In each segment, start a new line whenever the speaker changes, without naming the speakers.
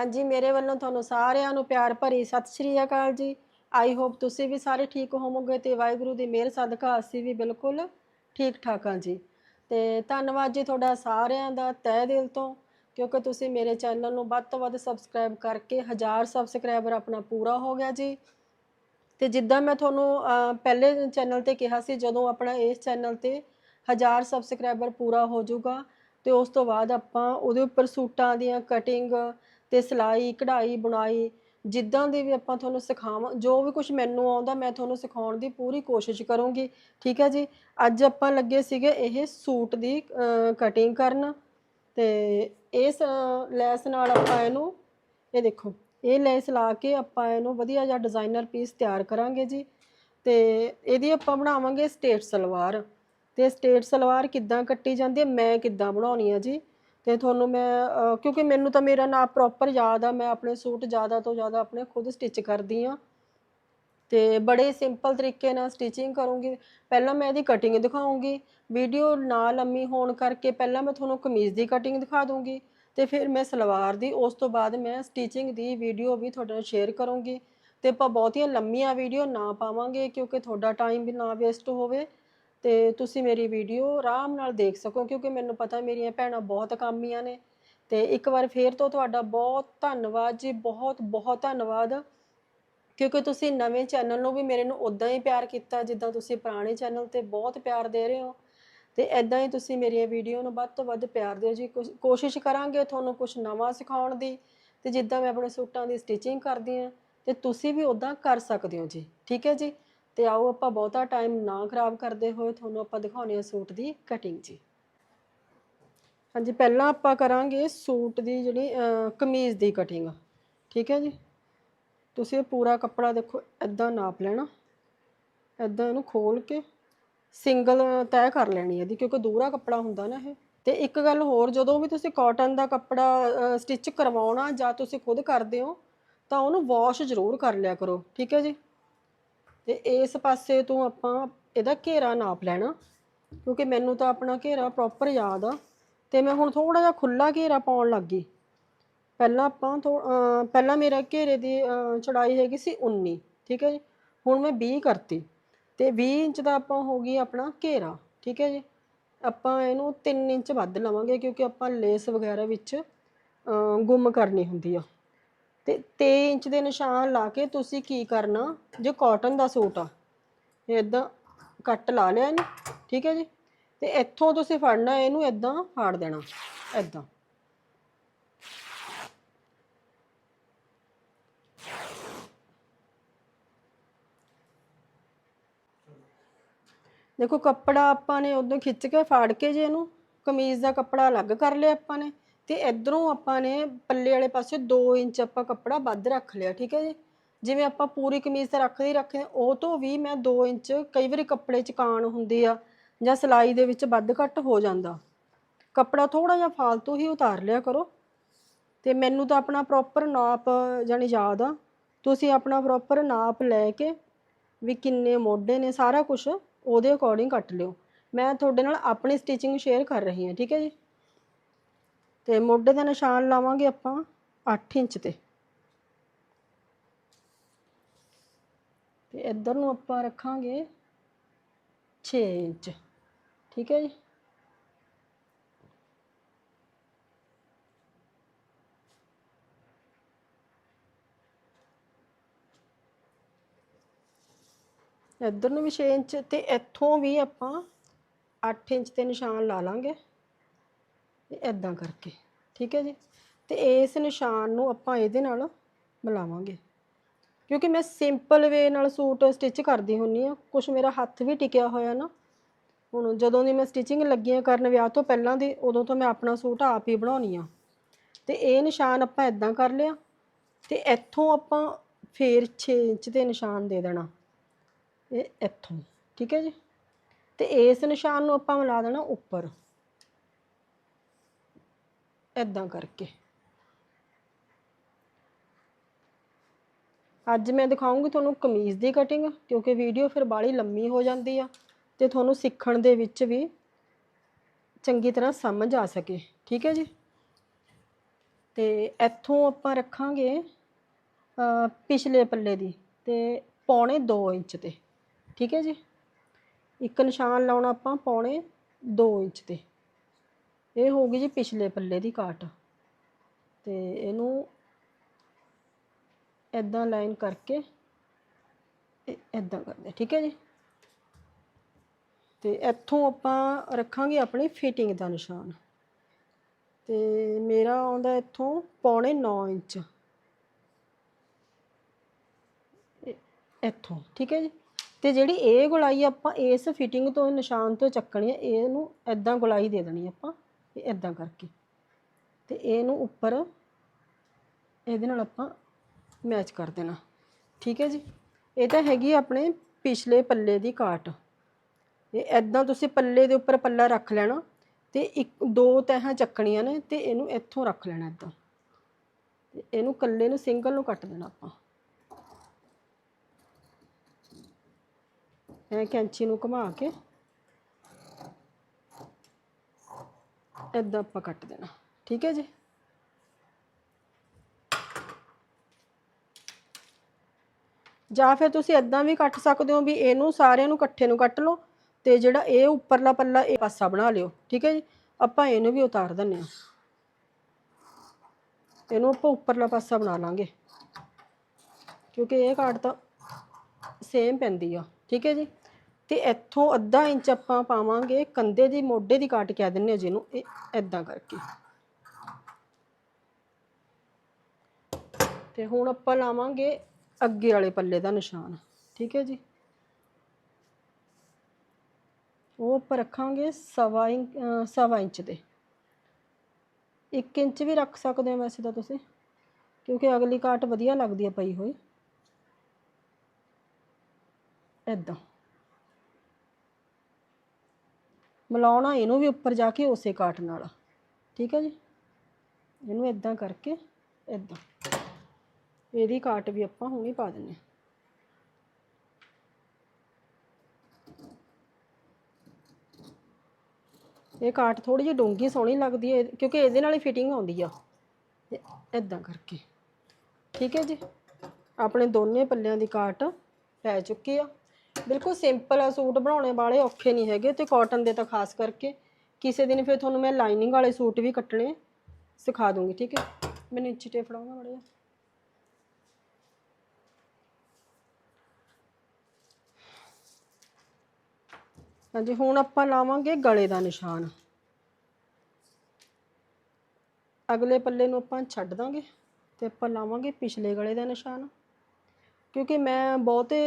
ਹਾਂਜੀ, ਮੇਰੇ ਵੱਲੋਂ ਤੁਹਾਨੂੰ ਸਾਰਿਆਂ ਨੂੰ ਪਿਆਰ ਭਰੀ ਸਤਿ ਸ਼੍ਰੀ ਅਕਾਲ ਜੀ। ਆਈ ਹੋਪ ਤੁਸੀਂ ਵੀ ਸਾਰੇ ਠੀਕ ਹੋਵੋਗੇ ਤੇ ਵਾਹਿਗੁਰੂ ਦੀ ਮਿਹਰ, ਸਦਕਾ ਅਸੀਂ ਵੀ ਬਿਲਕੁਲ ਠੀਕ ਠਾਕ ਹਾਂ ਜੀ। ਤੇ ਧੰਨਵਾਦ ਜੀ ਤੁਹਾਡਾ ਸਾਰਿਆਂ ਦਾ ਤਹਿ ਦਿਲ ਤੋਂ, ਕਿਉਂਕਿ ਤੁਸੀਂ ਮੇਰੇ ਚੈਨਲ ਨੂੰ ਵੱਧ ਤੋਂ ਵੱਧ ਸਬਸਕ੍ਰਾਈਬ ਕਰਕੇ ਹਜ਼ਾਰ ਸਬਸਕ੍ਰਾਈਬਰ ਆਪਣਾ ਪੂਰਾ ਹੋ ਗਿਆ ਜੀ। ਤੇ ਜਿੱਦਾਂ ਮੈਂ ਤੁਹਾਨੂੰ ਪਹਿਲੇ ਚੈਨਲ ਤੇ ਕਿਹਾ ਸੀ, ਜਦੋਂ ਆਪਣਾ ਇਸ ਚੈਨਲ ਤੇ ਹਜ਼ਾਰ ਸਬਸਕ੍ਰਾਈਬਰ ਪੂਰਾ ਹੋ ਜਾਊਗਾ, ਤੇ ਉਸ ਤੋਂ ਬਾਅਦ ਆਪਾਂ ਉਹਦੇ ਉੱਪਰ ਸੂਟਾਂ ਦੀਆਂ ਕਟਿੰਗ ਤੇ ਸਿਲਾਈ, ਕਢਾਈ, ਬੁਣਾਈ, ਜਿੱਦਾਂ ਦੀ ਵੀ ਆਪਾਂ ਤੁਹਾਨੂੰ ਸਿਖਾਵਾਂ, ਜੋ ਵੀ ਕੁਝ ਮੈਨੂੰ ਆਉਂਦਾ ਮੈਂ ਤੁਹਾਨੂੰ ਸਿਖਾਉਣ ਦੀ ਪੂਰੀ ਕੋਸ਼ਿਸ਼ ਕਰੂੰਗੀ। ਠੀਕ ਹੈ ਜੀ? ਅੱਜ ਆਪਾਂ ਲੱਗੇ ਸੀਗੇ ਇਹ ਸੂਟ ਦੀ ਕਟਿੰਗ ਕਰਨ ਤੇ ਇਸ ਲੈਸ ਨਾਲ ਆਪਾਂ ਇਹਨੂੰ, ਇਹ ਦੇਖੋ, ਇਹ ਲੈਸ ਲਾ ਕੇ ਆਪਾਂ ਇਹਨੂੰ ਵਧੀਆ ਜਿਹਾ ਡਿਜ਼ਾਈਨਰ ਪੀਸ ਤਿਆਰ ਕਰਾਂਗੇ ਜੀ ਤੇ ਇਹਦੀ ਆਪਾਂ ਬਣਾਵਾਂਗੇ ਸਟੇਟ ਸਲਵਾਰ। ਤੇ ਸਟੇਟ ਸਲਵਾਰ ਕਿੱਦਾਂ ਕੱਟੀ ਜਾਂਦੀ ਹੈ, ਮੈਂ ਕਿੱਦਾਂ ਬਣਾਉਣੀ ਆ ਜੀ? ਤੇ ਤੁਹਾਨੂੰ ਮੈਂ ਅਹ, ਕਿਉਂਕਿ ਮੈਨੂੰ ਤਾਂ ਮੇਰਾ ਨਾਪ ਪ੍ਰੋਪਰ ਯਾਦ ਆ ਮੈਂ ਆਪਣੇ ਸੂਟ ਜ਼ਿਆਦਾ ਤੋਂ ਜ਼ਿਆਦਾ ਆਪਣੇ ਖੁਦ ਸਟਿਚ ਕਰਦੀ ਆ ਤੇ ਬੜੇ ਸਿੰਪਲ ਤਰੀਕੇ ਨਾਲ ਸਟਿਚਿੰਗ ਕਰੂੰਗੀ। ਪਹਿਲਾਂ ਮੈਂ ਇਹਦੀ ਕਟਿੰਗ ਦਿਖਾਉਂਗੀ। ਵੀਡੀਓ ਨਾ ਲੰਮੀ ਹੋਣ ਕਰਕੇ ਪਹਿਲਾਂ ਮੈਂ ਤੁਹਾਨੂੰ ਕਮੀਜ਼ ਦੀ ਕਟਿੰਗ ਦਿਖਾ ਦੂੰਗੀ। ਤੇ ਫਿਰ ਮੈਂ ਸਲਵਾਰ ਦੀ ਉਸ ਤੋਂ ਬਾਅਦ ਮੈਂ ਸਟਿਚਿੰਗ ਦੀ ਵੀਡੀਓ ਵੀ ਤੁਹਾਡੇ ਨਾਲ ਸ਼ੇਅਰ ਕਰੂੰਗੀ। ਤੇ ਆਪਾਂ ਬਹੁਤੀਆਂ ਲੰਮੀਆਂ ਵੀਡੀਓ ਨਾ ਪਾਵਾਂਗੇ ਕਿਉਂਕਿ ਤੁਹਾਡਾ ਟਾਈਮ ਵੀ ਨਾ ਵੇਸਟ ਹੋਵੇ। ਤੇ ਤੁਸੀਂ ਮੇਰੀ ਵੀਡੀਓ ਆਰਾਮ ਨਾਲ ਦੇਖ ਸਕੋ, ਕਿਉਂਕਿ ਮੈਨੂੰ ਪਤਾ ਮੇਰੀਆਂ ਭੈਣਾਂ ਬਹੁਤ ਕਾਮੀਆਂ ਨੇ। ਤੇ ਇੱਕ ਵਾਰ ਫੇਰ ਤੋਂ ਤੁਹਾਡਾ ਬਹੁਤ ਧੰਨਵਾਦ ਜੀ, ਬਹੁਤ ਬਹੁਤ ਧੰਨਵਾਦ। ਕਿਉਂਕਿ ਤੁਸੀਂ ਨਵੇਂ ਚੈਨਲ ਨੂੰ ਵੀ ਮੇਰੇ ਨੂੰ ਉਦਾਂ ਹੀ ਪਿਆਰ ਕੀਤਾ, ਜਿੱਦਾਂ ਤੁਸੀਂ ਪੁਰਾਣੇ ਚੈਨਲ ਤੇ ਬਹੁਤ ਪਿਆਰ ਦੇ ਰਹੇ ਹੋ। ਤੇ ਐਦਾਂ ਹੀ ਤੁਸੀਂ ਮੇਰੀਆਂ ਵੀਡੀਓ ਨੂੰ ਵੱਧ ਤੋਂ ਵੱਧ ਪਿਆਰ ਦਿਓ ਜੀ। ਕੋਸ਼- ਕੋਸ਼ਿਸ਼ ਕਰਾਂਗੇ ਤੁਹਾਨੂੰ ਕੁਝ ਨਵਾਂ ਸਿਖਾਉਣ ਦੀ, ਤੇ ਜਿੱਦਾਂ ਮੈਂ ਆਪਣੇ ਸੂਟਾਂ ਦੀ ਸਟਿਚਿੰਗ ਕਰਦੀ ਹਾਂ, ਤੇ ਤੁਸੀਂ ਵੀ ਉਦਾਂ ਕਰ ਸਕਦੇ ਹੋ ਜੀ। ਠੀਕ ਹੈ ਜੀ? ਤੇ ਆਓ ਆਪਾਂ ਬਹੁਤਾ ਟਾਈਮ ਨਾ ਖਰਾਬ ਕਰਦੇ ਹੋਏ ਤੁਹਾਨੂੰ ਆਪਾਂ ਦਿਖਾਉਣੇ ਆ ਸੂਟ ਦੀ ਕਟਿੰਗ ਜੀ। ਹਾਂਜੀ, ਪਹਿਲਾਂ ਆਪਾਂ ਕਰਾਂਗੇ ਸੂਟ ਦੀ ਜਿਹੜੀ ਕਮੀਜ਼ ਦੀ ਕਟਿੰਗ ਠੀਕ ਹੈ ਜੀ? ਤੁਸੀਂ ਪੂਰਾ ਕੱਪੜਾ ਦੇਖੋ ਐਦਾਂ ਨਾਪ ਲੈਣਾ। ਐਦਾਂ ਇਹਨੂੰ ਖੋਲ ਕੇ ਸਿੰਗਲ ਤੈਅ ਕਰ ਲੈਣੀ ਹੈ ਇਹਦੀ, ਕਿਉਂਕਿ ਦੂਰਾ ਕੱਪੜਾ ਹੁੰਦਾ ਨਾ ਇਹ। ਤੇ ਇੱਕ ਗੱਲ ਹੋਰ, ਜਦੋਂ ਵੀ ਤੁਸੀਂ ਕਾਟਨ ਦਾ ਕੱਪੜਾ ਸਟਿਚ ਕਰਵਾਉਣਾ ਜਾਂ ਤੁਸੀਂ ਖੁਦ ਕਰਦੇ ਹੋ, ਤਾਂ ਉਹਨੂੰ ਵਾਸ਼ ਜ਼ਰੂਰ ਕਰ ਲਿਆ ਕਰੋ। ਠੀਕ ਹੈ ਜੀ? ਤੇ ਇਸ ਪਾਸੇ ਤੋਂ ਆਪਾਂ ਇਹਦਾ ਘੇਰਾ ਨਾਪ ਲੈਣਾ ਕਿਉਂਕਿ ਮੈਨੂੰ ਤਾਂ ਆਪਣਾ ਘੇਰਾ ਪ੍ਰੋਪਰ ਯਾਦ ਆ। ਤੇ ਮੈਂ ਹੁਣ ਥੋੜਾ ਜਿਹਾ ਖੁੱਲਾ ਘੇਰਾ ਪਾਉਣ ਲੱਗ ਗਈ। ਪਹਿਲਾਂ ਆਪਾਂ ਥੋ- ਪਹਿਲਾਂ ਮੇਰਾ ਘੇਰੇ ਦੀ ਅਹ, ਹੈਗੀ ਸੀ 19 ਠੀਕ ਹੈ ਜੀ? ਹੁਣ ਮੈਂ 20 ਕਰਤੀ। ਤੇ 20 ਇੰਚ ਦਾ ਆਪਾਂ ਹੋ ਗਈ ਆਪਣਾ ਘੇਰਾ ਠੀਕ ਹੈ ਜੀ? ਆਪਾਂ ਇਹਨੂੰ 3 ਇੰਚ ਵੱਧ ਲਵਾਂਗੇ ਕਿਉਂਕਿ ਆਪਾਂ ਲੇਸ ਵਗੈਰਾ ਵਿੱਚ ਗੁੰਮ ਕਰਨੀ ਹੁੰਦੀ ਆ। ਤੇ 23 ਇੰਚ ਦੇ ਨਿਸ਼ਾਨ ਲਾ ਕੇ ਤੁਸੀਂ ਕੀ ਕਰਨਾ? ਜੇ ਕਾਟਨ ਦਾ ਸੂਟ ਆ ਇਹ ਇਦਾਂ ਕੱਟ ਲਾ ਲਿਆ ਇਹਨੂੰ, ਠੀਕ ਹੈ ਜੀ? ਤੇ ਇੱਥੋਂ ਤੁਸੀਂ ਫੜਨਾ, ਇਹਨੂੰ ਇਦਾਂ ਫਾੜ ਦੇਣਾ ਇਦਾਂ ਦੇਖੋ ਕੱਪੜਾ ਆਪਾਂ ਨੇ ਉਦੋਂ ਖਿੱਚ ਕੇ ਫਾੜ ਕੇ ਜੇ ਇਹਨੂੰ ਕਮੀਜ਼ ਦਾ ਕੱਪੜਾ ਅਲੱਗ ਕਰ ਲਿਆ ਆਪਾਂ ਨੇ। ਤੇ ਇਧਰੋਂ ਆਪਾਂ ਨੇ ਪੱਲੇ ਵਾਲੇ ਪਾਸੇ 2 ਇੰਚ ਆਪਾਂ ਕੱਪੜਾ ਵੱਧ ਰੱਖ ਲਿਆ, ਠੀਕ ਹੈ ਜੀ? ਜਿਵੇਂ ਆਪਾਂ ਪੂਰੀ ਕਮੀਜ਼ ਤੇ ਰੱਖਦੇ ਹੀ ਰੱਖਦੇ ਉਹ ਤੋਂ ਵੀ ਮੈਂ 2 ਇੰਚ ਕਈ ਵਾਰੀ ਕੱਪੜੇ ਚ ਕਾਣ ਹੁੰਦੀ ਆ ਜਾਂ ਸਿਲਾਈ ਦੇ ਵਿੱਚ ਵੱਧ ਘੱਟ ਹੋ ਜਾਂਦਾ। ਕੱਪੜਾ ਥੋੜਾ ਜਿਹਾ ਫਾਲਤੂ ਹੀ ਉਤਾਰ ਲਿਆ ਕਰੋ। ਤੇ ਮੈਨੂੰ ਤਾਂ ਆਪਣਾ ਪ੍ਰੋਪਰ ਨਾਪ ਜਾਨੀ ਯਾਦ ਆ। ਤੁਸੀਂ ਆਪਣਾ ਪ੍ਰੋਪਰ ਨਾਪ ਲੈ ਕੇ ਵੀ ਕਿੰਨੇ ਮੋਢੇ ਨੇ, ਸਾਰਾ ਕੁਝ ਉਹਦੇ ਅਕੋਰਡਿੰਗ ਕੱਟ ਲਿਓ। ਮੈਂ ਤੁਹਾਡੇ ਨਾਲ ਆਪਣੀ ਸਟਿਚਿੰਗ ਸ਼ੇਅਰ ਕਰ ਰਹੀ ਹਾਂ, ਠੀਕ ਹੈ ਜੀ? ਤੇ ਮੋਢੇ ਦਾ ਨਿਸ਼ਾਨ ਲਾਵਾਂਗੇ ਆਪਾਂ 8 ਇੰਚ ਤੇ। ਤੇ ਇੱਧਰ ਨੂੰ ਆਪਾਂ ਰੱਖਾਂਗੇ 6 ਇੰਚ। ਠੀਕ ਹੈ ਜੀ? ਇੱਧਰ ਨੂੰ ਵੀ 6 ਇੰਚ ਤੇ ਇੱਥੋਂ ਵੀ ਆਪਾਂ 8 ਇੰਚ ਤੇ ਨਿਸ਼ਾਨ ਲਾ ਲਾਂਗੇ। ਇਦਾਂ ਕਰਕੇ, ਠੀਕ ਹੈ ਜੀ? ਤੇ ਇਸ ਨਿਸ਼ਾਨ ਨੂੰ ਆਪਾਂ ਇਹਦੇ ਨਾਲ ਮਿਲਾਵਾਂਗੇ। ਕਿਉਂਕਿ ਮੈਂ ਸਿੰਪਲ ਵੇ ਨਾਲ ਸੂਟ ਸਟਿਚ ਕਰਦੀ ਹੁੰਨੀ ਆ ਕੁਝ ਮੇਰਾ ਹੱਥ ਵੀ ਟਿਕਿਆ ਹੋਇਆ ਨਾ। ਹੁਣ ਜਦੋਂ ਦੀ ਮੈਂ ਸਟਿਚਿੰਗ ਲੱਗੀਆਂ ਕਰਨ ਵਿਆਹ ਤੋਂ ਪਹਿਲਾਂ ਦੀ, ਉਦੋਂ ਤੋਂ ਮੈਂ ਆਪਣਾ ਸੂਟ ਆਪ ਹੀ ਬਣਾਉਣੀ ਆ ਤੇ ਇਹ ਨਿਸ਼ਾਨ ਆਪਾਂ ਇਦਾਂ ਕਰ ਲਿਆ। ਤੇ ਇੱਥੋਂ ਆਪਾਂ ਫੇਰ 6 ਇੰਚ ਦੇ ਨਿਸ਼ਾਨ ਦੇ ਦੇਣਾ। ਇਹ ਇੱਥੋਂ, ਠੀਕ ਹੈ ਜੀ? ਤੇ ਇਸ ਨਿਸ਼ਾਨ ਨੂੰ ਆਪਾਂ ਮਿਲਾ ਦੇਣਾ ਉੱਪਰ। ਇਦਾਂ ਕਰਕੇ। ਅੱਜ ਮੈਂ ਦਿਖਾਉਂਗੀ ਤੁਹਾਨੂੰ ਕਮੀਜ਼ ਦੀ ਕਟਿੰਗ ਕਿਉਂਕਿ ਵੀਡੀਓ ਫਿਰ ਬਾਲੀ ਲੰਮੀ ਹੋ ਜਾਂਦੀ ਆ ਤੇ ਤੁਹਾਨੂੰ ਸਿੱਖਣ ਦੇ ਵਿੱਚ ਵੀ ਚੰਗੀ ਤਰ੍ਹਾਂ ਸਮਝ ਆ ਸਕੇ। ਠੀਕ ਹੈ ਜੀ? ਤੇ ਇੱਥੋਂ ਆਪਾਂ ਰੱਖਾਂਗੇ ਪਿਛਲੇ ਪੱਲੇ ਦੀ ਤੇ ਪੌਣੇ 2 ਇੰਚ ਤੇ। ਠੀਕ ਹੈ ਜੀ? ਇੱਕ ਨਿਸ਼ਾਨ ਲਾਉਣਾ ਆਪਾਂ ਪੌਣੇ 2 ਇੰਚ ਤੇ। ਇਹ ਹੋਊਗੀ ਜੀ ਪਿਛਲੇ ਪੱਲੇ ਦੀ ਕਾਟ ਤੇ ਇਹਨੂੰ ਇਦਾਂ ਲਾਈਨ ਕਰਕੇ ਇਦਾਂ ਕਰਦੇ, ਠੀਕ ਹੈ ਜੀ? ਤੇ ਇੱਥੋਂ ਆਪਾਂ ਰੱਖਾਂਗੇ ਆਪਣੀ ਫਿਟਿੰਗ ਦਾ ਨਿਸ਼ਾਨ। ਤੇ ਮੇਰਾ ਆਉਂਦਾ ਇੱਥੋਂ ਪੌਣੇ 9 ਇੰਚ। ਇੱਥੋਂ, ਠੀਕ ਹੈ ਜੀ? ਤੇ ਜਿਹੜੀ ਇਹ ਗੁਲਾਈ ਆਪਾਂ ਇਸ ਫਿਟਿੰਗ ਤੋਂ ਨਿਸ਼ਾਨ ਤੋਂ ਚੱਕਣੀ ਹੈ, ਇਹਨੂੰ ਇਦਾਂ ਗੁਲਾਈ ਦੇ ਦੇਣੀ ਆਪਾਂ। ਇਦਾਂ ਕਰਕੇ। ਤੇ ਇਹਨੂੰ ਉੱਪਰ ਇਹਦੇ ਨਾਲ ਆਪਾਂ ਮੈਚ ਕਰ ਦੇਣਾ। ਠੀਕ ਹੈ ਜੀ? ਇਹ ਤਾਂ ਹੈਗੀ ਆਪਣੇ ਪਿਛਲੇ ਪੱਲੇ ਦੀ ਕਾਟ ਇਹ ਐਦਾਂ ਤੁਸੀਂ ਪੱਲੇ ਦੇ ਉੱਪਰ ਪੱਲਾ ਰੱਖ ਲੈਣਾ ਤੇ ਇੱਕ, ਦੋ ਤਹਾਂ ਚੱਕਣੀਆਂ ਨੇ ਤੇ ਇਹਨੂੰ ਇੱਥੋਂ ਰੱਖ ਲੈਣਾ ਐਦਾਂ ਤੇ ਇਹਨੂੰ ਕੱਲੇ ਨੂੰ ਸਿੰਗਲ ਨੂੰ ਕੱਟ ਦੇਣਾ ਆਪਾਂ। ਐ ਕੈਂਚੀ ਨੂੰ ਘੁਮਾ ਕੇ ਐਦਾਂ ਆਪਾਂ ਕੱਟ ਦੇਣਾ। ਠੀਕ ਹੈ ਜੀ? ਜਾਂ ਫਿਰ ਤੁਸੀਂ ਇਦਾਂ ਵੀ ਕੱਟ ਸਕਦੇ ਹੋ ਵੀ ਇਹਨੂੰ ਸਾਰਿਆਂ ਨੂੰ ਇਕੱਠੇ ਨੂੰ ਕੱਟ ਲਓ ਤੇ ਜਿਹੜਾ ਇਹ ਉੱਪਰਲਾ ਪੱਲਾ ਇਹ ਪਾਸਾ ਬਣਾ ਲਿਓ। ਠੀਕ ਹੈ ਜੀ? ਆਪਾਂ ਇਹਨੂੰ ਵੀ ਉਤਾਰ ਦਿੰਨੇ ਆ ਇਹਨੂੰ ਆਪਾਂ ਉੱਪਰਲਾ ਪਾਸਾ ਬਣਾ ਲਾਂਗੇ। ਕਿਉਂਕਿ ਇਹ ਕਾਟ ਤਾਂ ਸੇਮ ਪੈਂਦੀ ਆ। ਠੀਕ ਹੈ ਜੀ? ਤੇ ਇੱਥੋਂ ਅੱਧਾ ਇੰਚ ਆਪਾਂ ਪਾਵਾਂਗੇ ਕੰਧੇ ਦੀ, ਮੋਢੇ ਦੀ ਕਾਟ ਕਹਿ ਦਿੰਨੇ ਆ ਜਿਹਨੂੰ, ਇਹ ਐਦਾਂ ਕਰਕੇ। ਤੇ ਹੁਣ ਆਪਾਂ ਲਾਵਾਂਗੇ ਅੱਗੇ ਵਾਲੇ ਪੱਲੇ ਦਾ ਨਿਸ਼ਾਨ, ਠੀਕ ਹੈ ਜੀ? ਉਹ ਆਪਾਂ ਰੱਖਾਂਗੇ ਸਵਾ ਇੰਚ ਸਵਾ ਇੰਚ ਦੇ। 1 ਇੰਚ ਵੀ ਰੱਖ ਸਕਦੇ ਹੋ ਵੈਸੇ ਤਾਂ ਤੁਸੀਂ, ਕਿਉਂਕਿ ਅਗਲੀ ਕਾਟ ਵਧੀਆ ਲੱਗਦੀ ਹੈ ਪਈ ਹੋਈ। ਐਦਾਂ ਮਿਲਾਉਣਾ ਇਹਨੂੰ ਵੀ ਉੱਪਰ ਜਾ ਕੇ ਉਸੇ ਕਾਟ ਨਾਲ। ਠੀਕ ਹੈ ਜੀ? ਇਹਨੂੰ ਐਦਾਂ ਕਰਕੇ ਐਦਾਂ ਇਹਦੀ ਕਾਟ ਵੀ ਆਪਾਂ ਹੁਣੇ ਪਾ ਦਿੰਨੇ ਹਾਂ। ਇਹ ਕਾਟ ਥੋੜੀ ਜਿਹੀ ਡੂੰਘੀ ਸੋਹਣੀ ਲੱਗਦੀ ਹੈ, ਕਿਉਂਕਿ ਇਹਦੇ ਨਾਲ ਹੀ ਫਿਟਿੰਗ ਆਉਂਦੀ ਆ। ਇਦਾਂ ਕਰਕੇ। ਠੀਕ ਹੈ ਜੀ? ਆਪਣੇ ਦੋਨੇ ਪੱਲਿਆਂ ਦੀ ਕਾਟ ਪੈ ਚੁੱਕੀ ਆ। ਬਿਲਕੁਲ ਸਿੰਪਲ ਆ, ਸੂਟ ਬਣਾਉਣੇ ਵਾਲੇ ਔਖੇ ਨਹੀਂ ਹੈਗੇ ਤੇ ਕਾਟਨ ਦੇ ਤਾਂ ਖਾਸ ਕਰਕੇ। ਕਿਸੇ ਦਿਨ ਫਿਰ ਤੁਹਾਨੂੰ ਮੈਂ ਲਾਈਨਿੰਗ ਵਾਲੇ ਸੂਟ ਵੀ ਕੱਟਣੇ ਸਿਖਾ ਦੂੰਗੀ, ਠੀਕ ਹੈ? ਮੈਨੂੰ ਚਿੱਟੇ ਫੜਾਉਂਗਾ ਮੜਿਆ ਹਾਂਜੀ, ਹੁਣ ਆਪਾਂ ਲਾਵਾਂਗੇ ਗਲੇ ਦਾ ਨਿਸ਼ਾਨ। ਅਗਲੇ ਪੱਲੇ ਨੂੰ ਆਪਾਂ ਛੱਡ ਦਾਂਗੇ ਤੇ ਆਪਾਂ ਲਾਵਾਂਗੇ ਪਿਛਲੇ ਗਲੇ ਦਾ ਨਿਸ਼ਾਨ। ਕਿਉਂਕਿ ਮੈਂ ਬਹੁਤੇ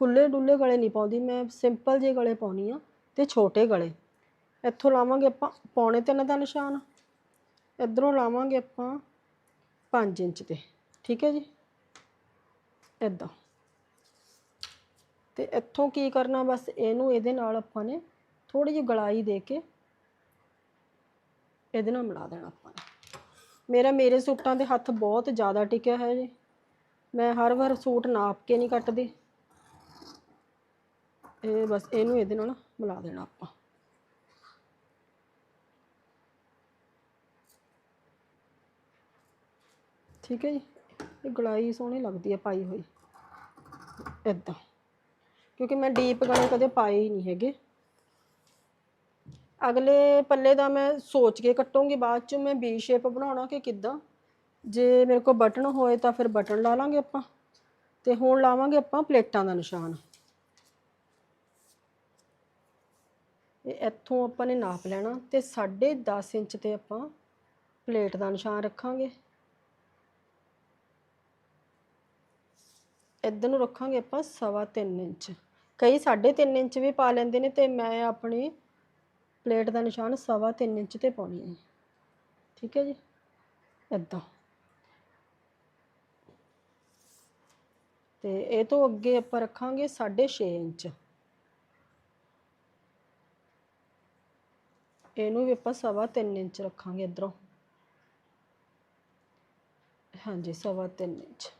ਖੁੱਲੇ ਡੁੱਲੇ ਗਲੇ ਨਹੀਂ ਪਾਉਂਦੀ, ਮੈਂ ਸਿੰਪਲ ਜਿਹੇ ਗਲੇ ਪਾਉਣੀ ਆ ਤੇ ਛੋਟੇ ਗਲੇ। ਇੱਥੋਂ ਲਾਵਾਂਗੇ ਆਪਾਂ, ਪੌਣੇ ਤਿੰਨ ਦਾ ਨਿਸ਼ਾਨ। ਇਧਰੋਂ ਲਾਵਾਂਗੇ ਆਪਾਂ 5 ਇੰਚ ਤੇ ਠੀਕ ਹੈ ਜੀ? ਇਦਾਂ। ਤੇ ਇੱਥੋਂ ਕੀ ਕਰਨਾ, ਬਸ ਇਹਨੂੰ ਇਹਦੇ ਨਾਲ ਆਪਾਂ ਨੇ ਥੋੜੀ ਜਿਹੀ ਗਲਾਈ ਦੇ ਕੇ ਇਹਦੇ ਨਾਲ ਮਿਲਾ ਦੇਣਾ ਆਪਾਂ ਨੇ। ਮੇਰਾ, ਮੇਰੇ ਸੂਟਾਂ ਦੇ ਹੱਥ ਬਹੁਤ ਜ਼ਿਆਦਾ ਟਿਕਿਆ ਹੈ ਜੀ। ਮੈਂ ਹਰ ਵਾਰ ਸੂਟ ਨਾਪ ਕੇ ਨਹੀਂ ਕੱਟਦੀ। ਇਹ ਬਸ ਇਹਨੂੰ ਇਹਦੇ ਨਾਲ ਮਿਲਾ ਦੇਣਾ ਆਪਾਂ। ਠੀਕ ਹੈ ਜੀ? ਇਹ ਗਲਾਈ ਸੋਹਣੀ ਲੱਗਦੀ ਹੈ ਪਾਈ ਹੋਈ। ਇਦਾਂ ਕਿਉਂਕਿ ਮੈਂ ਡੀਪ ਗਲੇ ਕਦੇ ਪਾਏ ਹੀ ਨਹੀਂ ਹੈਗੇ। ਅਗਲੇ ਪੱਲੇ ਦਾ ਮੈਂ ਸੋਚ ਕੇ ਕੱਟੂੰਗੀ, ਬਾਅਦ ਚ ਮੈਂ ਬੀ ਸ਼ੇਪ ਬਣਾਉਣਾ ਕਿ ਕਿੱਦਾਂ? ਜੇ ਮੇਰੇ ਕੋਲ ਬਟਨ ਹੋਏ ਤਾਂ ਫਿਰ ਬਟਨ ਲਾ ਲਾਂਗੇ ਆਪਾਂ। ਤੇ ਹੁਣ ਲਾਵਾਂਗੇ ਆਪਾਂ ਪਲੇਟਾਂ ਦਾ ਨਿਸ਼ਾਨ। ਇਹ ਇੱਥੋਂ ਆਪਾਂ ਨੇ ਨਾਪ ਲੈਣਾ ਤੇ 10.5 ਇੰਚ ਤੇ ਆਪਾਂ ਪਲੇਟ ਦਾ ਨਿਸ਼ਾਨ ਰੱਖਾਂਗੇ। ਇੱਧਰ ਨੂੰ ਰੱਖਾਂਗੇ ਆਪਾਂ ਸਵਾ ਤਿੰਨ ਇੰਚ। ਕਈ 3.5 ਇੰਚ ਵੀ ਪਾ ਲੈਂਦੇ ਨੇ ਤੇ ਮੈਂ ਆਪਣੀ ਪਲੇਟ ਦਾ ਨਿਸ਼ਾਨ ਸਵਾ ਤਿੰਨ ਇੰਚ ਤੇ ਪਾਉਣੀ ਹੈ ਠੀਕ ਹੈ ਜੀ? ਇੱਦਾਂ। ਤੇ ਇਹ ਤੋਂ ਅੱਗੇ ਆਪਾਂ ਰੱਖਾਂਗੇ 6.5 ਇੰਚ। ਇਹਨੂੰ ਵੀ ਆਪਾਂ ਸਵਾ ਤਿੰਨ ਇੰਚ ਰੱਖਾਂਗੇ ਇਧਰੋਂ। ਹਾਂਜੀ ਸਵਾ ਤਿੰਨ ਇੰਚ।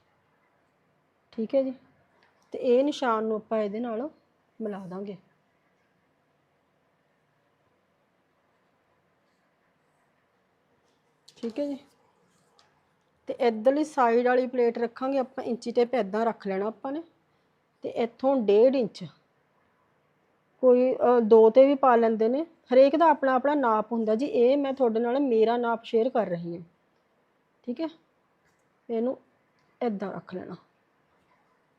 ਠੀਕ ਹੈ ਜੀ? ਤੇ ਇਹ ਨਿਸ਼ਾਨ ਨੂੰ ਆਪਾਂ ਇਹਦੇ ਨਾਲ ਮਿਲਾ ਦਾਂਗੇ। ਠੀਕ ਹੈ ਜੀ? ਤੇ ਇੱਧਰਲੀ ਸਾਈਡ ਵਾਲੀ ਪਲੇਟ ਰੱਖਾਂਗੇ ਆਪਾਂ ਇੰਚੀ ਟੇਪ ਇਦਾਂ ਰੱਖ ਲੈਣਾ ਆਪਾਂ ਨੇ। ਤੇ ਇੱਥੋਂ 1.5 ਇੰਚ। ਕੋਈ ਅ, ਦੋ ਤੇ ਵੀ ਪਾ ਲੈਂਦੇ ਨੇ। ਹਰੇਕ ਦਾ ਆਪਣਾ ਆਪਣਾ ਨਾਪ ਹੁੰਦਾ ਜੀ, ਇਹ ਮੈਂ ਤੁਹਾਡੇ ਨਾਲ ਮੇਰਾ ਨਾਪ ਸ਼ੇਅਰ ਕਰ ਰਹੀ ਹਾਂ। ਠੀਕ ਹੈ? ਇਹਨੂੰ ਇਦਾਂ ਰੱਖ ਲੈਣਾ।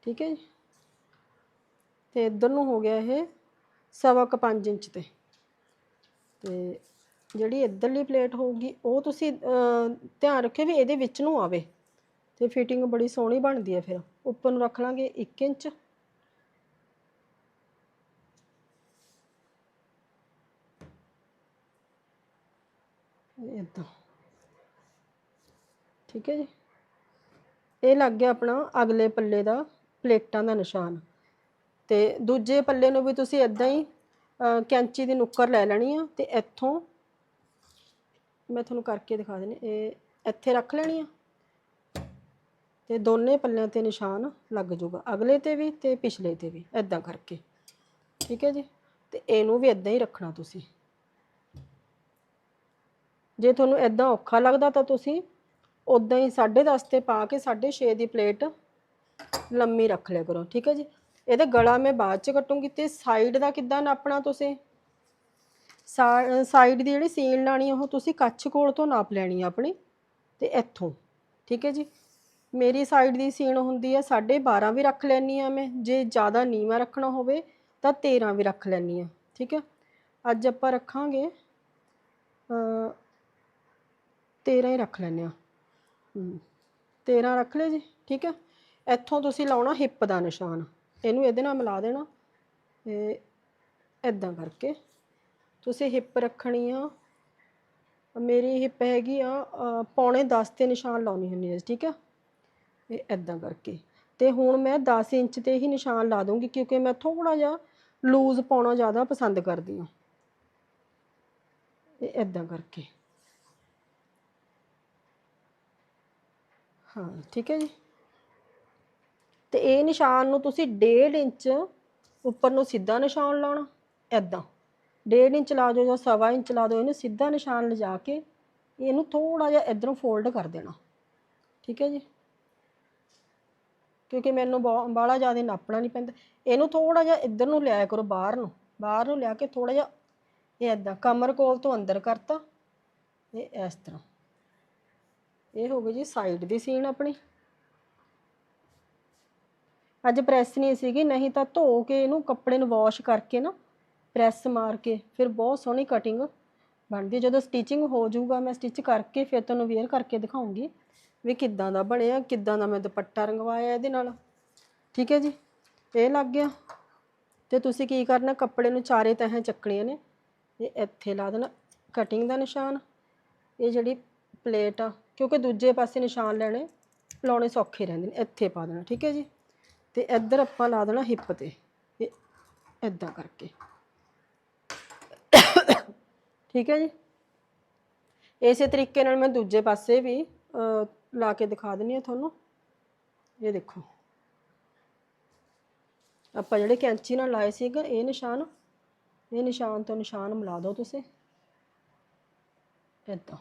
ਠੀਕ ਹੈ ਜੀ? ਤੇ ਇੱਧਰ ਨੂੰ ਹੋ ਗਿਆ ਇਹ ਸਵਾ ਕੁ 5 ਇੰਚ ਤੇ। ਤੇ ਜਿਹੜੀ ਇੱਧਰਲੀ ਪਲੇਟ ਹੋਊਗੀ, ਉਹ ਤੁਸੀਂ ਧਿਆਨ ਰੱਖਿਓ ਵੀ ਇਹਦੇ ਵਿੱਚ ਨੂੰ ਆਵੇ। ਤੇ ਫਿਟਿੰਗ ਬੜੀ ਸੋਹਣੀ ਬਣਦੀ ਹੈ ਫਿਰ। ਉੱਪਰ ਨੂੰ ਰੱਖ ਲਾਂਗੇ 1 ਇੰਚ। ਇਦਾਂ ਠੀਕ ਹੈ ਜੀ। ਇਹ ਲੱਗ ਗਿਆ ਆਪਣਾ ਅਗਲੇ ਪੱਲੇ ਦਾ ਪਲੇਟਾਂ ਦਾ ਨਿਸ਼ਾਨ। ਤੇ ਦੂਜੇ ਪੱਲੇ ਨੂੰ ਵੀ ਤੁਸੀਂ ਇਦਾਂ ਹੀ ਕੈਂਚੀ ਦੀ ਨੁੱਕਰ ਲੈ ਲੈਣੀ ਆ ਤੇ ਇੱਥੋਂ ਮੈਂ ਤੁਹਾਨੂੰ ਕਰਕੇ ਦਿਖਾ ਦਿੰਦੀ ਇਹ ਇੱਥੇ ਰੱਖ ਲੈਣੀ ਆ ਤੇ ਦੋਨੇ ਪੱਲਿਆਂ ਤੇ ਨਿਸ਼ਾਨ ਲੱਗ ਜਾਊਗਾ। ਅਗਲੇ ਤੇ ਵੀ ਤੇ ਪਿਛਲੇ ਤੇ ਵੀ ਇਦਾਂ ਕਰਕੇ। ਠੀਕ ਹੈ ਜੀ। ਤੇ ਇਹਨੂੰ ਵੀ ਇਦਾਂ ਹੀ ਰੱਖਣਾ ਤੁਸੀਂ। ਜੇ ਤੁਹਾਨੂੰ ਇਦਾਂ ਔਖਾ ਲੱਗਦਾ ਤਾਂ ਤੁਸੀਂ ਉਦਾਂ ਹੀ 10.5 ਤੇ ਪਾ ਕੇ 6.5 ਦੀ ਪਲੇਟ ਲੰਮੀ ਰੱਖ ਲਿਆ ਕਰੋ, ਠੀਕ ਹੈ ਜੀ? ਇਹਦਾ ਗਲਾ ਮੈਂ ਬਾਅਦ ਚ ਕੱਟੂੰਗੀ ਤੇ ਸਾਈਡ ਦਾ ਕਿੱਦਾਂ ਨਾਪਣਾ ਤੁਸੀਂ? ਸਾਈਡ ਦੀ ਜਿਹੜੀ ਸੀਨ ਲਾਣੀ ਉਹ ਤੁਸੀਂ ਕੱਛ ਕੋਲ ਤੋਂ ਨਾਪ ਲੈਣੀ ਆ ਆਪਣੀ ਤੇ ਇੱਥੋਂ, ਠੀਕ ਹੈ ਜੀ? ਮੇਰੀ ਸਾਈਡ ਦੀ ਸੀਨ ਹੁੰਦੀ ਹੈ 12.5 ਵੀ ਰੱਖ ਲੈਣੀ ਆ ਮੈਂ, ਜੇ ਜ਼ਿਆਦਾ ਨੀਵਾ ਰੱਖਣਾ ਹੋਵੇ ਤਾਂ 13 ਵੀ ਰੱਖ ਲੈਣੀ ਆ, ਠੀਕ ਹੈ? ਅੱਜ ਆਪਾਂ ਰੱਖਾਂਗੇ 13 ਹੀ ਰੱਖ ਲੈਂਦੇ ਆ ਹਮ, 13 ਰੱਖ ਲਿਆ ਜੀ ਠੀਕ ਹੈ? ਇੱਥੋਂ ਤੁਸੀਂ ਲਾਉਣਾ ਹਿੱਪ ਦਾ ਨਿਸ਼ਾਨ। ਇਹਨੂੰ ਇਹਦੇ ਨਾਲ ਮਿਲਾ ਦੇਣਾ। ਤੇ ਇਦਾਂ ਕਰਕੇ ਤੁਸੀਂ ਹਿੱਪ ਰੱਖਣੀ ਆ। ਮੇਰੀ ਹਿੱਪ ਹੈਗੀ ਆ ਅ, ਪੌਣੇ 10 ਤੇ ਨਿਸ਼ਾਨ ਲਾਉਣੀ ਹੁੰਦੀ ਹੈ ਠੀਕ ਹੈ? ਇਹ ਇਦਾਂ ਕਰਕੇ। ਤੇ ਹੁਣ ਮੈਂ 10 ਇੰਚ ਤੇ ਹੀ ਨਿਸ਼ਾਨ ਲਾ ਦੂੰਗੀ ਕਿਉਂਕਿ ਮੈਂ ਥੋੜਾ ਜਿਹਾ ਲੂਜ਼ ਪਾਉਣਾ ਜ਼ਿਆਦਾ ਪਸੰਦ ਕਰਦੀ ਹਾਂ। ਇਹ ਇਦਾਂ ਕਰਕੇ। ਹਾਂ, ਠੀਕ ਹੈ ਜੀ। ਤੇ ਇਹ ਨਿਸ਼ਾਨ ਨੂੰ ਤੁਸੀਂ 1.5 ਇੰਚ ਉੱਪਰ ਨੂੰ ਸਿੱਧਾ ਨਿਸ਼ਾਨ ਲਾਉਣਾ ਐਦਾਂ 1.5 ਇੰਚ ਲਾ ਦਿਓ ਜਾਂ ਸਵਾ ਇੰਚ ਲਾ ਦਿਓ, ਇਹਨੂੰ ਸਿੱਧਾ ਨਿਸ਼ਾਨ ਲਿਜਾ ਕੇ ਇਹਨੂੰ ਥੋੜਾ ਜਿਹਾ ਇਧਰੋਂ ਫੋਲਡ ਕਰ ਦੇਣਾ। ਠੀਕ ਹੈ ਜੀ। ਕਿਉਂਕਿ ਮੈਨੂੰ ਬਾਹਲਾ ਜ਼ਿਆਦਾ ਨਾਪਣਾ ਨਹੀਂ ਪੈਂਦਾ। ਇਹਨੂੰ ਥੋੜਾ ਜਿਹਾ ਇੱਧਰ ਨੂੰ ਲਿਆ ਕਰੋ, ਬਾਹਰ ਨੂੰ। ਬਾਹਰ ਨੂੰ ਲਿਆ ਕੇ ਥੋੜਾ ਜਿਹਾ, ਇਹ ਐਦਾਂ ਕਮਰ ਕੋਲ ਤੋਂ ਅੰਦਰ ਕਰਤਾ, ਇਹ ਇਸ ਤਰ੍ਹਾਂ। ਇਹ ਹੋ ਗਈ ਜੀ ਸਾਈਡ ਦੀ ਸੀਨ ਆਪਣੀ। ਅੱਜ ਪ੍ਰੈਸ ਨਹੀਂ ਸੀਗੀ, ਨਹੀਂ ਤਾਂ ਧੋ ਕੇ ਇਹਨੂੰ ਕੱਪੜੇ ਨੂੰ ਵਾਸ਼ ਕਰਕੇ ਨਾ ਪ੍ਰੈਸ ਮਾਰ ਕੇ, ਫਿਰ ਬਹੁਤ ਸੋਹਣੀ ਕਟਿੰਗ ਬਣਦੀ ਜਦੋਂ ਸਟਿਚਿੰਗ ਹੋ ਜਾਊਗਾ, ਮੈਂ ਸਟਿਚ ਕਰਕੇ ਫਿਰ ਤੁਹਾਨੂੰ ਵੇਅਰ ਕਰਕੇ ਦਿਖਾਉਂਗੀ ਵੀ ਕਿੱਦਾਂ ਦਾ ਬਣਿਆ, ਕਿੱਦਾਂ ਦਾ ਮੈਂ ਦੁਪੱਟਾ ਰੰਗਵਾਇਆ ਇਹਦੇ ਨਾਲ। ਠੀਕ ਹੈ ਜੀ? ਇਹ ਲੱਗ ਗਿਆ। ਤੇ ਤੁਸੀਂ ਕੀ ਕਰਨਾ, ਕੱਪੜੇ ਨੂੰ ਚਾਰੇ ਤਹਾਂ ਚੱਕਣੀਆਂ ਨੇ। ਇਹ ਇੱਥੇ ਲਾ ਦੇਣਾ ਕਟਿੰਗ ਦਾ ਨਿਸ਼ਾਨ। ਇਹ ਜਿਹੜੀ ਪਲੇਟ ਆ ਕਿਉਂਕਿ ਦੂਜੇ ਪਾਸੇ ਨਿਸ਼ਾਨ ਲੈਣੇ, ਲਾਉਣੇ ਸੌਖੇ ਰਹਿੰਦੇ ਨੇ, ਇੱਥੇ ਪਾ ਦੇਣਾ, ਠੀਕ ਹੈ ਜੀ? ਤੇ ਇੱਧਰ ਆਪਾਂ ਲਾ ਦੇਣਾ ਹਿੱਪ ਤੇ, ਇਹ ਇਦਾਂ ਕਰਕੇ। ਠੀਕ ਹੈ ਜੀ? ਇਸੇ ਤਰੀਕੇ ਨਾਲ ਮੈਂ ਦੂਜੇ ਪਾਸੇ ਵੀ ਲਾ ਕੇ ਦਿਖਾ ਦਿੰਨੀ ਆ ਤੁਹਾਨੂੰ। ਇਹ ਦੇਖੋ। ਆਪਾਂ ਜਿਹੜੇ ਕੈਂਚੀ ਨਾਲ ਲਾਏ ਸੀਗਾ, ਇਹ ਨਿਸ਼ਾਨ ਇਹ ਨਿਸ਼ਾਨ ਤੋਂ ਨਿਸ਼ਾਨ ਮਿਲਾ ਦਿਓ ਤੁਸੀਂ। ਇਦਾਂ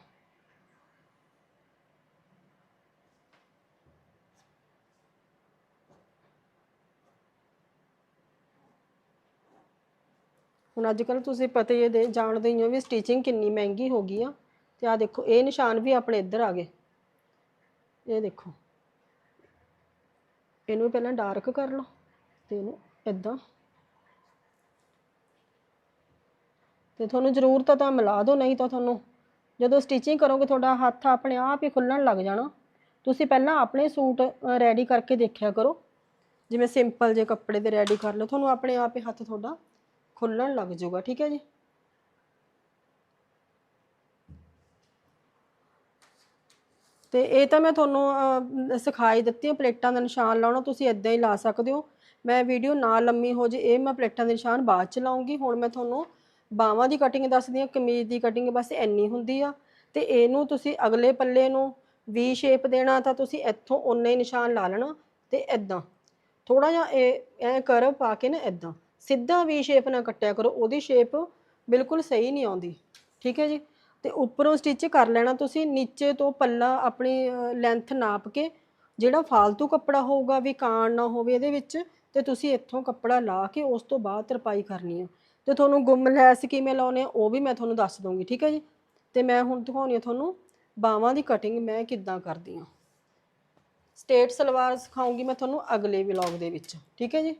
ਹੁਣ ਅੱਜ ਕੱਲ ਤੁਸੀਂ ਪਤਾ ਹੀ ਦੇ ਜਾਣਦੇ ਹੀ ਹੋ ਵੀ ਸਟਿਚਿੰਗ ਕਿੰਨੀ ਮਹਿੰਗੀ ਹੋ ਗਈ ਆ। ਤੇ ਆ ਦੇਖੋ, ਇਹ ਨਿਸ਼ਾਨ ਵੀ ਆਪਣੇ ਇੱਧਰ ਆ ਗਏ। ਇਹ ਦੇਖੋ। ਇਹਨੂੰ ਪਹਿਲਾਂ ਡਾਰਕ ਕਰ ਲਓ ਤੇ ਇਹਨੂੰ ਇਦਾਂ ਤੇ ਤੁਹਾਨੂੰ ਜ਼ਰੂਰ ਆ ਤਾਂ ਮਿਲਾ ਦਿਓ, ਨਹੀਂ ਤਾਂ ਤੁਹਾਨੂੰ ਜਦੋਂ ਸਟਿਚਿੰਗ ਕਰੋਗੇ ਤੁਹਾਡਾ ਹੱਥ ਆਪਣੇ ਆਪ ਹੀ ਖੁੱਲਣ ਲੱਗ ਜਾਣਾ। ਤੁਸੀਂ ਪਹਿਲਾਂ ਆਪਣੇ ਸੂਟ ਰੈਡੀ ਕਰਕੇ ਦੇਖਿਆ ਕਰੋ। ਜਿਵੇਂ ਸਿੰਪਲ ਜੇ ਕੱਪੜੇ ਦੇ ਰੈਡੀ ਕਰ ਲਓ, ਤੁਹਾਨੂੰ ਆਪਣੇ ਆਪ ਹੀ ਹੱਥ ਤੁਹਾਡਾ ਖੁੱਲਣ ਲੱਗ ਜਾਊਗਾ, ਠੀਕ ਹੈ ਜੀ? ਤੇ ਇਹ ਤਾਂ ਮੈਂ ਤੁਹਾਨੂੰ ਸਿਖਾਈ ਦਿੱਤੀ ਹੈ ਪਲੇਟਾਂ ਦਾ ਨਿਸ਼ਾਨ ਲਾਉਣਾ, ਤੁਸੀਂ ਇਦਾਂ ਹੀ ਲਾ ਸਕਦੇ ਹੋ। ਮੈਂ ਵੀਡੀਓ ਨਾ ਲੰਮੀ ਹੋ ਜੇ, ਇਹ ਮੈਂ ਪਲੇਟਾਂ ਦੇ ਨਿਸ਼ਾਨ ਬਾਅਦ ਚ ਲਾਉਂਗੀ। ਹੁਣ ਮੈਂ ਤੁਹਾਨੂੰ ਬਾਹਾਂ ਦੀ ਕਟਿੰਗ ਦੱਸਦੀ ਹਾਂ, ਕਮੀਜ਼ ਦੀ ਕਟਿੰਗ ਬਸ ਇੰਨੀ ਹੁੰਦੀ ਆ। ਤੇ ਇਹਨੂੰ ਤੁਸੀਂ ਅਗਲੇ ਪੱਲੇ ਨੂੰ ਵੀ ਸ਼ੇਪ ਦੇਣਾ ਤਾਂ ਤੁਸੀਂ ਇੱਥੋਂ ਉਨੇ ਹੀ ਨਿਸ਼ਾਨ ਲਾ ਲੈਣਾ ਤੇ ਇਦਾਂ ਥੋੜਾ ਜਿਹਾ ਇਹ, ਐ ਕਰਵ ਪਾ ਕੇ ਨਾ ਇਦਾਂ ਸਿੱਧਾ ਵੀ ਸ਼ੇਪ ਨਾ ਕੱਟਿਆ ਕਰੋ, ਉਹਦੀ ਸ਼ੇਪ ਬਿਲਕੁਲ ਸਹੀ ਨਹੀਂ ਆਉਂਦੀ। ਠੀਕ ਹੈ ਜੀ? ਤੇ ਉੱਪਰੋਂ ਸਟਿਚ ਕਰ ਲੈਣਾ ਤੁਸੀਂ, ਨੀਚੇ ਤੋਂ ਪੱਲਾ ਆਪਣੀ ਲੈਂਥ ਨਾਪ ਕੇ, ਜਿਹੜਾ ਫਾਲਤੂ ਕੱਪੜਾ ਹੋਊਗਾ, ਵੀ ਕਾਣ ਨਾ ਹੋਵੇ ਇਹਦੇ ਵਿੱਚ, ਤੇ ਤੁਸੀਂ ਇੱਥੋਂ ਕੱਪੜਾ ਲਾ ਕੇ ਉਸ ਤੋਂ ਬਾਅਦ ਤਰਪਾਈ ਕਰਨੀ ਹੈ ਤੇ ਤੁਹਾਨੂੰ ਗੁੰਮ ਲੈਸ ਕਿਵੇਂ ਲਾਉਣੇ ਆ, ਉਹ ਵੀ ਮੈਂ ਤੁਹਾਨੂੰ ਦੱਸ ਦੂੰਗੀ ਠੀਕ ਹੈ ਜੀ? ਤੇ ਮੈਂ ਹੁਣ ਦਿਖਾਉਣੀ ਆ ਤੁਹਾਨੂੰ ਬਾਹਾਂ ਦੀ ਕਟਿੰਗ ਮੈਂ ਕਿੱਦਾਂ ਕਰਦੀ ਹਾਂ ਸਟੇਟ ਸਲਵਾਰ ਸਿਖਾਉਂਗੀ ਮੈਂ ਤੁਹਾਨੂੰ ਅਗਲੇ ਵਲੌਗ ਦੇ ਵਿੱਚ, ਠੀਕ ਹੈ ਜੀ?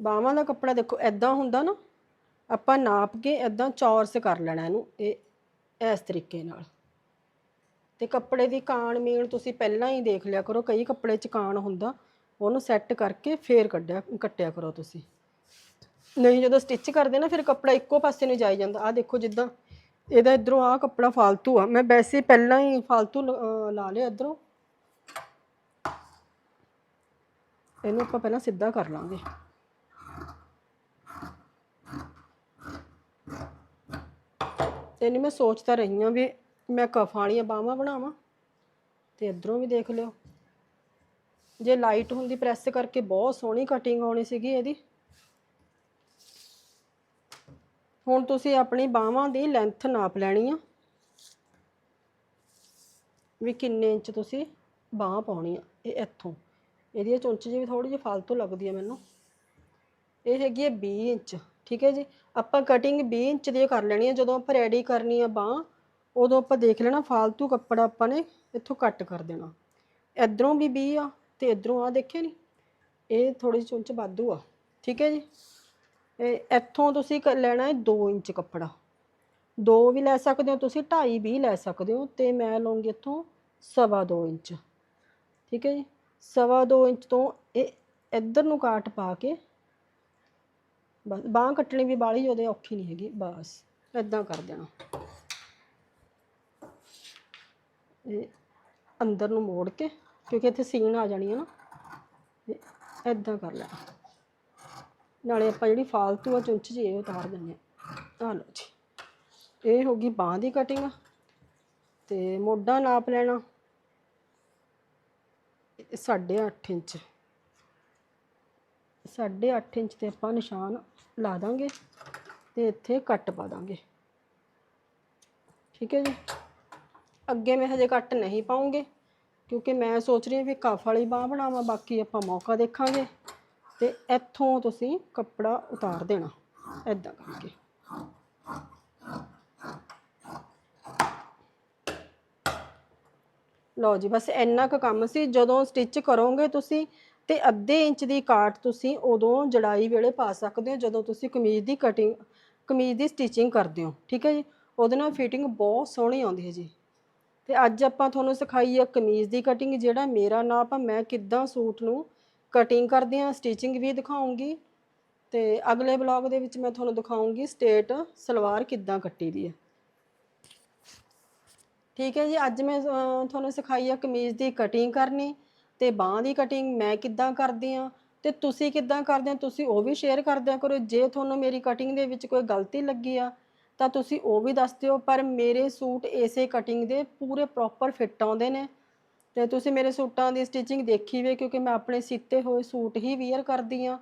ਬਾਹਾਂ ਦਾ ਕੱਪੜਾ ਦੇਖੋ ਐਦਾਂ ਹੁੰਦਾ ਨਾ, ਆਪਾਂ ਨਾਪ ਕੇ ਐਦਾਂ ਚੌਰਸ ਕਰ ਲੈਣਾ ਇਹਨੂੰ, ਇਹ, ਇਸ ਤਰੀਕੇ ਨਾਲ। ਤੇ ਕੱਪੜੇ ਦੀ ਕਾਣ ਮੀਣ ਤੁਸੀਂ ਪਹਿਲਾਂ ਹੀ ਦੇਖ ਲਿਆ ਕਰੋ, ਕਈ ਕੱਪੜੇ 'ਚ ਕਾਣ ਹੁੰਦਾ, ਉਹਨੂੰ ਸੈੱਟ ਕਰਕੇ ਫੇਰ ਕੱਢਿਆ, ਕੱਟਿਆ ਕਰੋ ਤੁਸੀਂ। ਨਹੀਂ ਜਦੋਂ ਸਟਿਚ ਕਰਦੇ ਨਾ, ਫਿਰ ਕੱਪੜਾ ਇੱਕੋ ਪਾਸੇ ਨੂੰ ਜਾਈ ਜਾਂਦਾ। ਆ ਦੇਖੋ ਜਿੱਦਾਂ, ਇਹਦਾ ਇਧਰੋਂ ਆ ਕੱਪੜਾ ਫਾਲਤੂ ਆ। ਮੈਂ ਵੈਸੇ ਪਹਿਲਾਂ ਹੀ ਫਾਲਤੂ ਲਾ ਲਿਆ ਇਧਰੋਂ। ਇਹਨੂੰ ਆਪਾਂ ਪਹਿਲਾਂ ਸਿੱਧਾ ਕਰ ਲਾਂਗੇ। ਤੇ ਨਹੀਂ ਮੈਂ ਸੋਚਦਾ ਰਹੀ ਹਾਂ ਵੀ ਮੈਂ ਕਫ ਵਾਲੀਆਂ ਬਾਹਾਂ ਬਣਾਵਾਂ ਤੇ ਇਧਰੋਂ ਵੀ ਦੇਖ ਲਿਓ। ਜੇ ਲਾਈਟ ਹੁੰਦੀ ਪ੍ਰੈਸ ਕਰਕੇ ਬਹੁਤ ਸੋਹਣੀ ਕਟਿੰਗ ਆਉਣੀ ਸੀਗੀ ਇਹਦੀ। ਹੁਣ ਤੁਸੀਂ ਆਪਣੀ ਬਾਹਾਂ ਦੀ ਲੈਂਥ ਨਾਪ ਲੈਣੀ ਆ। ਵੀ ਕਿੰਨੇ ਇੰਚ ਤੁਸੀਂ ਬਾਹ ਪਾਉਣੀ ਆ, ਇਹ ਇੱਥੋਂ। ਇਹਦੀ ਇਹ ਚੁੰਚ ਵੀ ਥੋੜੀ ਜਿਹੀ ਫਾਲਤੂ ਲੱਗਦੀ ਆ ਮੈਨੂੰ। ਇਹ ਹੈਗੀ ਹੈ 20 ਇੰਚ। ਠੀਕ ਹੈ ਜੀ? ਆਪਾਂ ਕਟਿੰਗ 20 ਇੰਚ ਦੀ ਕਰ ਲੈਣੀ ਹੈ ਜਦੋਂ ਆਪਾਂ ਰੈਡੀ ਕਰਨੀ ਆ ਬਾਹ, ਉਦੋਂ ਆਪਾਂ ਦੇਖ ਲੈਣਾ ਫਾਲਤੂ ਕੱਪੜਾ ਆਪਾਂ ਨੇ ਇੱਥੋਂ ਕੱਟ ਕਰ ਦੇਣਾ। ਇਧਰੋਂ ਵੀ 20 ਆ ਤੇ ਇਧਰੋਂ ਆ ਦੇਖਿਆ ਨਹੀਂ ਇਹ ਥੋੜੀ ਚੁੰਚ ਵਾਧੂ ਆ, ਠੀਕ ਹੈ ਜੀ? ਇਹ ਇੱਥੋਂ ਤੁਸੀਂ ਕ- ਲੈਣਾ ਹੈ 2 ਇੰਚ ਕੱਪੜਾ। 2 ਵੀ ਲੈ ਸਕਦੇ ਹੋ ਤੁਸੀਂ 2.5 ਵੀ ਲੈ ਸਕਦੇ ਹੋ ਤੇ ਮੈਂ ਲਵਾਂਗੀ ਇੱਥੋਂ ਸਵਾ 2 ਇੰਚ। ਠੀਕ ਹੈ ਜੀ? ਸਵਾ 2 ਇੰਚ ਤੋਂ ਇਹ ਇੱਧਰ ਨੂੰ ਕਾਟ ਪਾ ਕੇ ਬਸ ਬਾਂਹ ਕੱਟਣੀ ਵੀ ਬਾਲੀ ਉਹਦੇ ਔਖੀ ਨਹੀਂ ਹੈਗੀ ਬਸ। ਇਦਾਂ ਕਰ ਦੇਣਾ। ਇਹ ਅੰਦਰ ਨੂੰ ਮੋੜ ਕੇ ਕਿਉਂਕਿ ਇੱਥੇ ਸੀਨ ਆ ਜਾਣੀ ਹੈ ਨਾ ਇਦਾਂ ਕਰ ਲੈਣਾ। ਨਾਲੇ ਆਪਾਂ ਜਿਹੜੀ ਫਾਲਤੂ ਆ ਚੁੰਚ ਜੀ ਇਹ ਉਤਾਰ ਦਿੰਦੇ ਆ। ਆ ਲਓ ਜੀ। ਇਹ ਹੋ ਗਈ ਬਾਂਹ ਦੀ ਕਟਿੰਗ ਤੇ ਮੋਢਾ ਨਾਪ ਲੈਣਾ। ਇਹ ਸਾਢੇ 8 ਇੰਚ। ਸਾਢੇ 8 ਇੰਚ ਤੇ ਆਪਾਂ ਨਿਸ਼ਾਨ ਲਾ ਦਾਂਗੇ ਤੇ ਇੱਥੇ ਕੱਟ ਪਾ ਦਾਂਗੇ। ਠੀਕ ਹੈ ਜੀ? ਅੱਗੇ ਮੈਂ ਹਜੇ ਕੱਟ ਨਹੀਂ ਪਾਉਂਗੇ ਕਿਉਂਕਿ ਮੈਂ ਸੋਚ ਰਹੀ ਹਾਂ ਵੀ ਕਫ ਵਾਲੀ ਬਾਹ ਬਣਾਵਾਂ, ਬਾਕੀ ਆਪਾਂ ਮੌਕਾ ਦੇਖਾਂਗੇ। ਤੇ ਇੱਥੋਂ ਤੁਸੀਂ ਕੱਪੜਾ ਉਤਾਰ ਦੇਣਾ ਐਦਾਂ ਕਰਕੇ। ਲਓ ਜੀ, ਬਸ ਇੰਨਾ ਕੁ ਕੰਮ ਸੀ। ਜਦੋਂ ਸਟਿਚ ਕਰੋਗੇ ਤੁਸੀਂ ਤੇ ਅੱਧੇ ਇੰਚ ਦੀ ਕਾਟ ਤੁਸੀਂ ਉਦੋਂ ਜੜਾਈ ਵੇਲੇ ਪਾ ਸਕਦੇ ਹੋ, ਜਦੋਂ ਤੁਸੀਂ ਕਮੀਜ਼ ਦੀ ਕਟਿੰਗ ਕਮੀਜ਼ ਦੀ ਸਟਿਚਿੰਗ ਕਰਦੇ ਹੋ, ਠੀਕ ਹੈ ਜੀ? ਉਹਦੇ ਨਾਲ ਫਿਟਿੰਗ ਬਹੁਤ ਸੋਹਣੀ ਆਉਂਦੀ ਹੈ ਜੀ। ਤੇ ਅੱਜ ਆਪਾਂ ਤੁਹਾਨੂੰ ਸਿਖਾਈ ਹੈ ਕਮੀਜ਼ ਦੀ ਕਟਿੰਗ ਜਿਹੜਾ ਮੇਰਾ ਨਾਪ ਆ, ਮੈਂ ਕਿੱਦਾਂ ਸੂਟ ਨੂੰ ਕਟਿੰਗ ਕਰਦੀ ਆ ਸਟਿਚਿੰਗ ਵੀ ਦਿਖਾਉਂਗੀ ਤੇ ਅਗਲੇ ਵਲੌਗ ਦੇ ਵਿੱਚ ਮੈਂ ਤੁਹਾਨੂੰ ਦਿਖਾਉਂਗੀ ਸਟੇਟ ਸਲਵਾਰ ਕਿੱਦਾਂ ਕੱਟੀ ਦੀ ਹੈ। ਠੀਕ ਹੈ ਜੀ, ਅੱਜ ਮੈਂ ਤੁਹਾਨੂੰ ਸਿਖਾਈ ਆ ਕਮੀਜ਼ ਦੀ ਕਟਿੰਗ ਕਰਨੀ। ਤੇ ਬਾਹਾਂ ਦੀ ਕਟਿੰਗ ਮੈਂ ਕਿੱਦਾਂ ਕਰਦੀ ਆ ਤੇ ਤੁਸੀਂ ਕਿੱਦਾਂ ਕਰਦੇ ਆ? ਤੁਸੀਂ ਉਹ ਵੀ ਸ਼ੇਅਰ ਕਰਦਿਆ ਕਰੋ। ਜੇ ਤੁਹਾਨੂੰ ਮੇਰੀ ਕਟਿੰਗ ਦੇ ਵਿੱਚ ਕੋਈ ਗਲਤੀ ਲੱਗੀ ਆ, ਤਾਂ ਤੁਸੀਂ ਉਹ ਵੀ ਦੱਸ ਦਿਓ। ਪਰ ਮੇਰੇ ਸੂਟ ਇਸੇ ਕਟਿੰਗ ਦੇ ਪੂਰੇ ਪ੍ਰੋਪਰ ਫਿੱਟ ਆਉਂਦੇ ਨੇ। ਤੇ ਤੁਸੀਂ ਮੇਰੇ ਸੂਟਾਂ ਦੀ ਸਟਿਚਿੰਗ ਦੇਖੀ ਵੇ ਕਿਉਂਕਿ ਮੈਂ ਆਪਣੇ ਸੀਤੇ ਹੋਏ ਸੂਟ ਹੀ ਵੀਅਰ ਕਰਦੀ ਆ।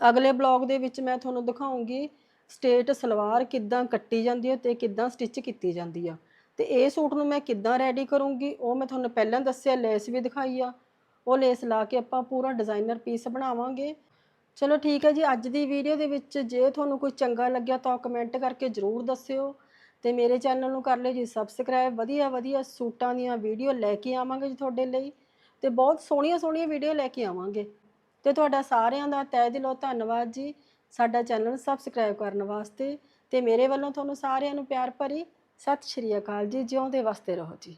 ਅਗਲੇ ਬਲੌਗ ਦੇ ਵਿੱਚ ਮੈਂ ਤੁਹਾਨੂੰ ਦਿਖਾਉਂਗੀ ਸਟੇਟ ਸਲਵਾਰ ਕਿੱਦਾਂ ਕੱਟੀ ਜਾਂਦੀ ਹੈ ਤੇ ਕਿੱਦਾਂ ਸਟਿਚ ਕੀਤੀ ਜਾਂਦੀ ਆ। ਤੇ ਇਹ ਸੂਟ ਨੂੰ ਮੈਂ ਕਿੱਦਾਂ ਰੈਡੀ ਕਰੂੰਗੀ? ਉਹ ਮੈਂ ਤੁਹਾਨੂੰ ਪਹਿਲਾਂ ਦੱਸਿਆ, ਲੈਸ ਵੀ ਦਿਖਾਈ ਆ। ਉਹ ਲੈਸ ਲਾ ਕੇ ਆਪਾਂ ਪੂਰਾ ਡਿਜ਼ਾਈਨਰ ਪੀਸ ਬਣਾਵਾਂਗੇ। ਚਲੋ ਠੀਕ ਹੈ ਜੀ, ਅੱਜ ਦੀ ਵੀਡੀਓ ਦੇ ਵਿੱਚ ਜੇ ਤੁਹਾਨੂੰ ਕੋਈ ਚੰਗਾ ਲੱਗਿਆ ਤਾਂ ਕਮੈਂਟ ਕਰਕੇ ਜਰੂਰ ਦੱਸਿਓ। ਤੇ ਮੇਰੇ ਚੈਨਲ ਨੂੰ ਕਰ ਲਿਓ ਜੀ ਸਬਸਕ੍ਰਾਈਬ ਵਧੀਆ ਵਧੀਆ ਸੂਟਾਂ ਦੀਆਂ ਵੀਡੀਓ ਲੈ ਕੇ ਆਵਾਂਗੇ ਜੀ ਤੁਹਾਡੇ ਲਈ। ਤੇ ਬਹੁਤ ਸੋਹਣੀਆਂ ਸੋਹਣੀਆਂ ਵੀਡੀਓ ਲੈ ਕੇ ਆਵਾਂਗੇ। ਤੇ ਤੁਹਾਡਾ ਸਾਰਿਆਂ ਦਾ ਤਹਿ ਦਿਲੋਂ ਧੰਨਵਾਦ ਜੀ। ਸਾਡਾ ਚੈਨਲ ਸਬਸਕ੍ਰਾਈਬ ਕਰਨ ਵਾਸਤੇ। ਤੇ ਮੇਰੇ ਵੱਲੋਂ ਤੁਹਾਨੂੰ ਸਾਰਿਆਂ ਨੂੰ ਪਿਆਰ ਭਰੀ ਸਤਿ ਸ਼੍ਰੀ ਅਕਾਲ ਜੀ ਜਿਉਂਦੇ ਵਸਦੇ ਰਹੋ ਜੀ।